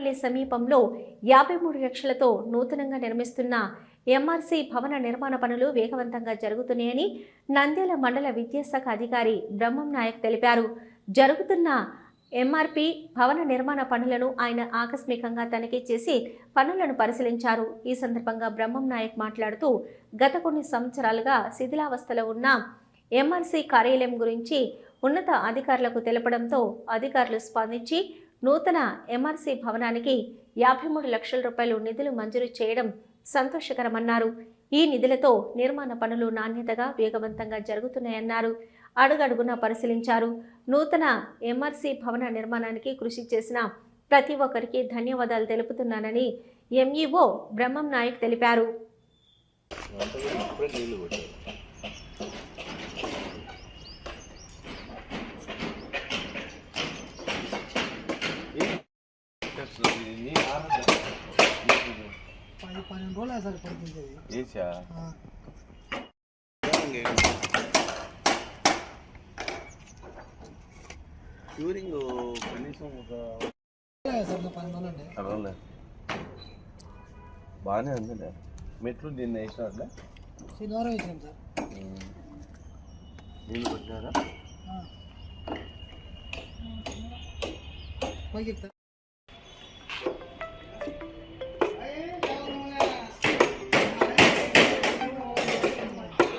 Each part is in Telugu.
పల్లి సమీపంలో యాభై మూడు లక్షలతో నూతనంగా నిర్మిస్తున్న ఎంఆర్సీ భవన నిర్మాణ పనులు వేగవంతంగా జరుగుతున్నాయని నంద్యాల మండల విద్యాశాఖ అధికారి బ్రహ్మం నాయక్ తెలిపారు. జరుగుతున్న ఎంఆర్పి భవన నిర్మాణ పనులను ఆయన ఆకస్మికంగా తనిఖీ చేసి పనులను పరిశీలించారు. ఈ సందర్భంగా బ్రహ్మం నాయక్ మాట్లాడుతూ గత కొన్ని సంవత్సరాలుగా శిథిలావస్థలో ఉన్న ఎంఆర్సీ కార్యాలయం గురించి ఉన్నత అధికారులకు తెలపడంతో అధికారులు స్పందించి నూతన ఎంఆర్సీ భవనానికి యాభై మూడు లక్షల రూపాయలు నిధులు మంజూరు చేయడం సంతోషకరమన్నారు. ఈ నిధులతో నిర్మాణ పనులు నాణ్యతగా వేగవంతంగా జరుగుతున్నాయన్నారు. అడుగడుగునా పరిశీలించారు. నూతన ఎంఆర్సీ భవన నిర్మాణానికి కృషి చేసిన ప్రతి ఒక్కరికి ధన్యవాదాలు తెలుపుతున్నానని ఎంఈఓ బ్రహ్మం నాయక్ తెలిపారు. పది పన్నెండు రోజులు పడుతుంది అది. ఏసా? క్యూరింగ్ కనీసం ఒక రోజులు బాగానే మెట్లు దీన్ని వేసినట్లే శనివారం ఇచ్చాం సార్. నీళ్ళు కొట్టినారా. పైకి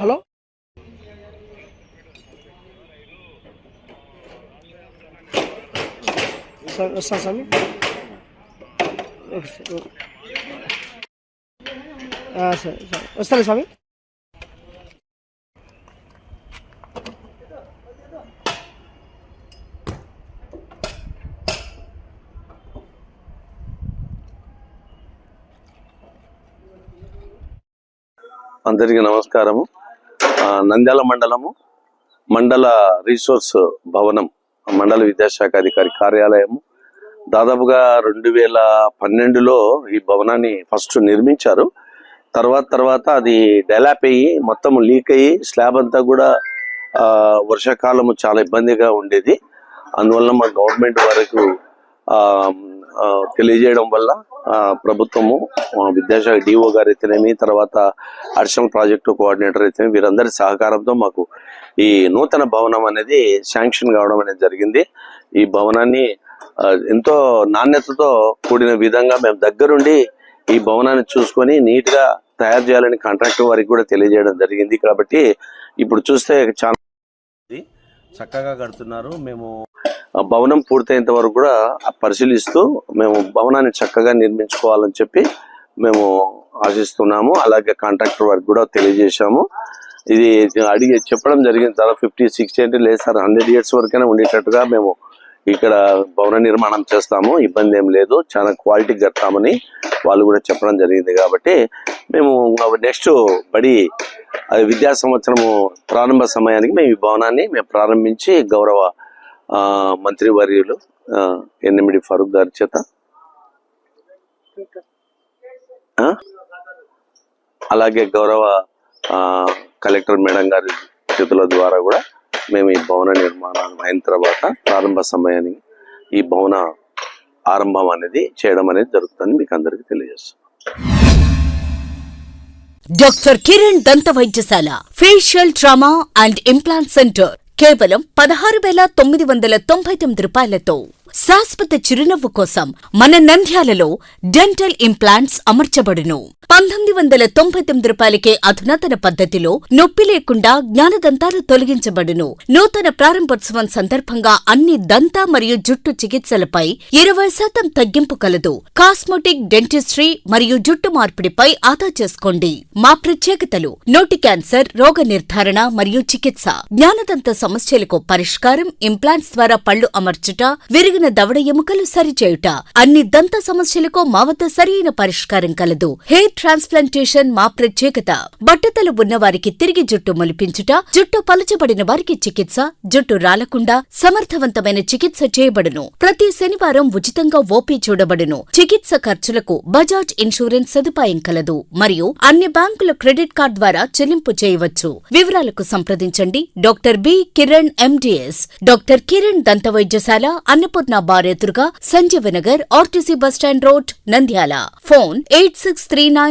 హలో? సార్ స్వామి సరే సరే. వస్తాను స్వామి? అందరికీ నమస్కారము. నంద్యాల మండలము మండల రీసోర్స్ భవనం మండల విద్యాశాఖ అధికారి కార్యాలయము. దాదాపుగా రెండు వేల పన్నెండులో ఈ భవనాన్ని ఫస్ట్ నిర్మించారు. తర్వాత తర్వాత అది డెవలప్ అయ్యి మొత్తం లీక్ అయ్యి స్లాబ్ అంతా కూడా వర్షాకాలము చాలా ఇబ్బందిగా ఉండేది. అందువల్ల మా గవర్నమెంట్ వరకు తెలియజేయడం వల్ల ప్రభుత్వము విద్యాశాఖ డిఓ గారు అయితేనేమి తర్వాత అడిషనల్ ప్రాజెక్టు కోఆర్డినేటర్ అయితే వీరందరి సహకారంతో మాకు ఈ నూతన భవనం అనేది శాంక్షన్ కావడం అనేది జరిగింది. ఈ భవనాన్ని ఎంతో నాణ్యతతో కూడిన విధంగా మేము దగ్గరుండి ఈ భవనాన్ని చూసుకొని నీట్గా తయారు చేయాలని కాంట్రాక్టర్ వారికి కూడా తెలియజేయడం జరిగింది. కాబట్టి ఇప్పుడు చూస్తే చాలా చక్కగా కడుతున్నారు. మేము భవనం పూర్తయ్యేంత వరకు కూడా పరిశీలిస్తూ మేము భవనాన్ని చక్కగా నిర్మించుకోవాలని చెప్పి మేము ఆశిస్తున్నాము. అలాగే కాంట్రాక్టర్ వారికి కూడా తెలియజేశాము. ఇది అడిగి చెప్పడం జరిగింది. తర్వాత ఫిఫ్టీ సిక్స్టీ అంటే లేదు సార్. హండ్రెడ్ ఇయర్స్ వరకైనా ఉండేటట్టుగా మేము ఇక్కడ భవన నిర్మాణం చేస్తాము ఇబ్బంది ఏం లేదు చాలా క్వాలిటీ కడతామని వాళ్ళు కూడా చెప్పడం జరిగింది కాబట్టి మేము నెక్స్ట్ బడి అది విద్యా సంవత్సరము ప్రారంభ సమయానికి మేము ఈ భవనాన్ని మేము ప్రారంభించి గౌరవ మంత్రి మంత్రివర్యులు ఎన్నిమిడి ఫరూక్ గారి చేత. అలాగే గౌరవ కలెక్టర్ మేడం గారి చేతుల ద్వారా కూడా మేము ఈ భవన నిర్మాణం అయిన తర్వాత ప్రారంభ సమయాన్ని ఈ భవన ఆరంభం అనేది చేయడం అనేది జరుగుతుందని మీకు అందరికీ తెలియజేస్తున్నాం. డాక్టర్ కిరణ్ దంత వైద్యశాల facial trauma and implant centre కేవలం పదహారు వేల తొమ్మిది వందల తొంభై తొమ్మిది రూపాయలతో. శాశ్వత చిరునవ్వు కోసం మన నంద్యాలలో డెంటల్ ఇంప్లాంట్స్ అమర్చబడును. పంతొమ్మిది వందల తొంభై తొమ్మిది రూపాయలకే అధునాతన పద్ధతిలో నొప్పి లేకుండా జ్ఞానదంతాలు తొలగించబడును. నూతన ప్రారంభోత్సవం సందర్భంగా అన్ని దంత మరియు జుట్టు చికిత్సలపై ఇరవై శాతం తగ్గింపు కలదు. కాస్మోటిక్ డెంటిస్ట్రీ మరియు జుట్టు మార్పిడిపై ఆదా చేసుకోండి. మా ప్రత్యేకతలు నోటి క్యాన్సర్ రోగ నిర్ధారణ మరియు చికిత్స. జ్ఞానదంత సమస్యలకు పరిష్కారం ఇంప్లాంట్స్ ద్వారా పళ్ళు అమర్చుట విరిగిన దవడ ఎముకలు సరిచేయుట. అన్ని దంత సమస్యలకు మా వద్ద సరైన పరిష్కారం కలదు. హెయిర్ ట్రాన్స్ప్లాంటేషన్ మా ప్రత్యేకత. బట్టతలు ఉన్నవారికి తిరిగి జుట్టు మొలిపించుట జుట్టు పలచబడిన వారికి చికిత్స జుట్టు రాలకుండా సమర్థవంతమైన చికిత్స చేయబడును. ప్రతి శనివారం ఉచితంగా ఓపీ చూడబడును. చికిత్స ఖర్చులకు బజాజ్ ఇన్సూరెన్స్ సదుపాయం కలదు. మరియు అన్ని బ్యాంకుల క్రెడిట్ కార్డ్ ద్వారా చెల్లింపు చేయవచ్చు. వివరాలకు సంప్రదించండి. Doctor B Kiran MDS doctor Kiran దంత వైద్యశాల అన్నపూర్ణ బార్ ఎదురుగా Sanjeevanagar RTC bus stand road Nandyal. Phone eight six three nine